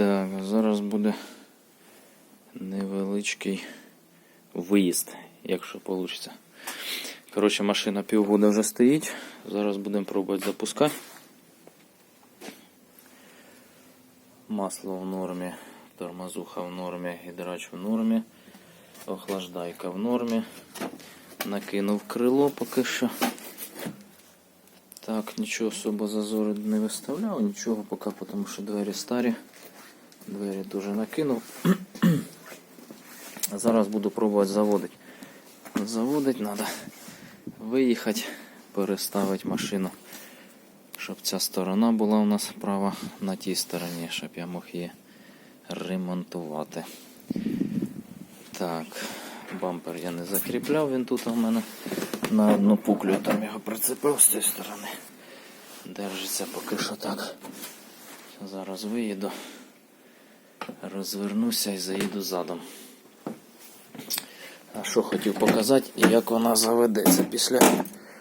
Так, зараз буде невеличкий виїзд, якщо вийде. Коротше, машина півгода вже стоїть. Зараз будемо пробувати запускати. Масло в нормі, тормозуха в нормі, гідрач в нормі, охлаждайка в нормі. Накинув крило поки що. Так, нічого особо зазору не виставляв, нічого поки, тому що двері старі. Двері дуже накинув. Зараз буду пробувати заводити. Заводити треба виїхати, переставити машину, щоб ця сторона була у нас права на тій стороні, щоб я мог її ремонтувати. Так, бампер я не закріпляв, він тут у мене на одну пуклю там його прицепив з цієї сторони. Держиться поки що так. Зараз виїду, розвернуся і заїду задом. А що хотів показати, як вона заведеться після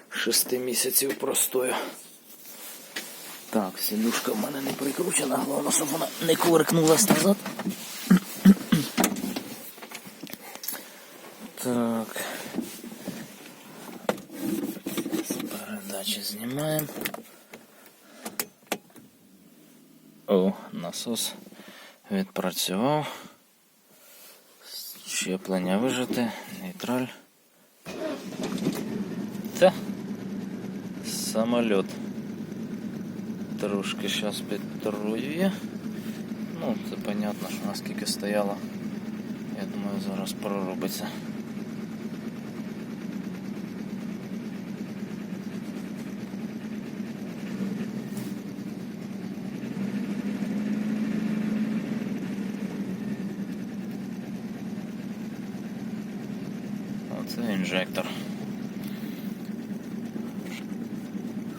6 місяців простою. Так, сідушка в мене не прикручена, головне, щоб вона не кувиркнулась назад. Так. Передачі знімаємо. О, насос відпрацював. Щеплення вижити, нейтраль. Та самоліт. Трошки зараз підтрує. Ну, це понятно, що наскільки стояло. Я думаю, зараз проробиться. Оце інжектор.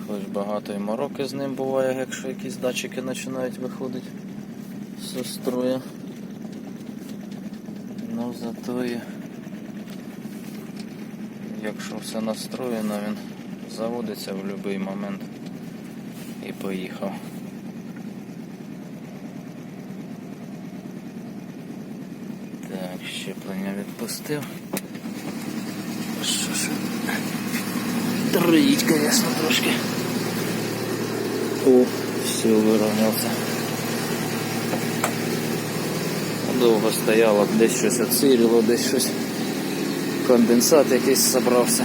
Хоч багато і мороки з ним буває, якщо якісь датчики починають виходити з строю. Ну зато і якщо все настроєно, він заводиться в будь-який момент і поїхав. Так, щеплення відпустив. Що ж, троїть, звісно, трошки. О, все, вирівнявся. Довго стояло, десь щось оцирило, десь щось. Конденсат якийсь зібрався.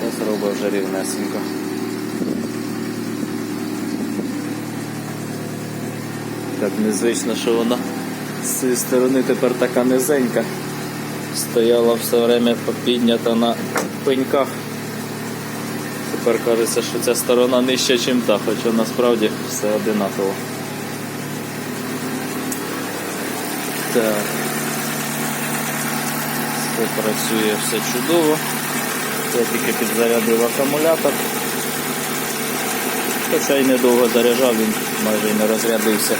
Зараз робить вже рівнесенько. Так незвично, що вона з цієї сторони тепер така низенька. Стояла все время піднята на пеньках. Тепер кажеться, що ця сторона нижча, ніж та, хоча насправді все одинаково. Так. Все працює все чудово. Я тільки підзарядив акумулятор. Хоча й недовго заряджав, він майже й не розрядився.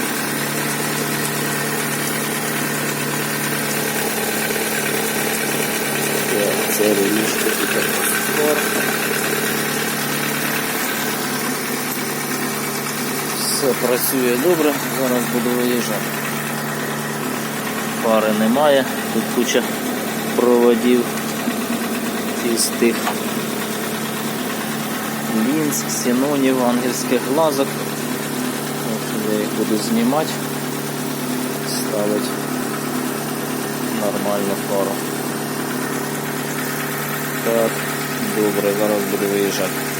Так, це релішка тут Все працює добре, зараз буду виїжджати. Пари немає, тут куча проводів із тих лінз, ксенонів, ангельських глазок. От я їх буду знімати, ставити нормальну пару. Так, добре, зараз буду виїжджати.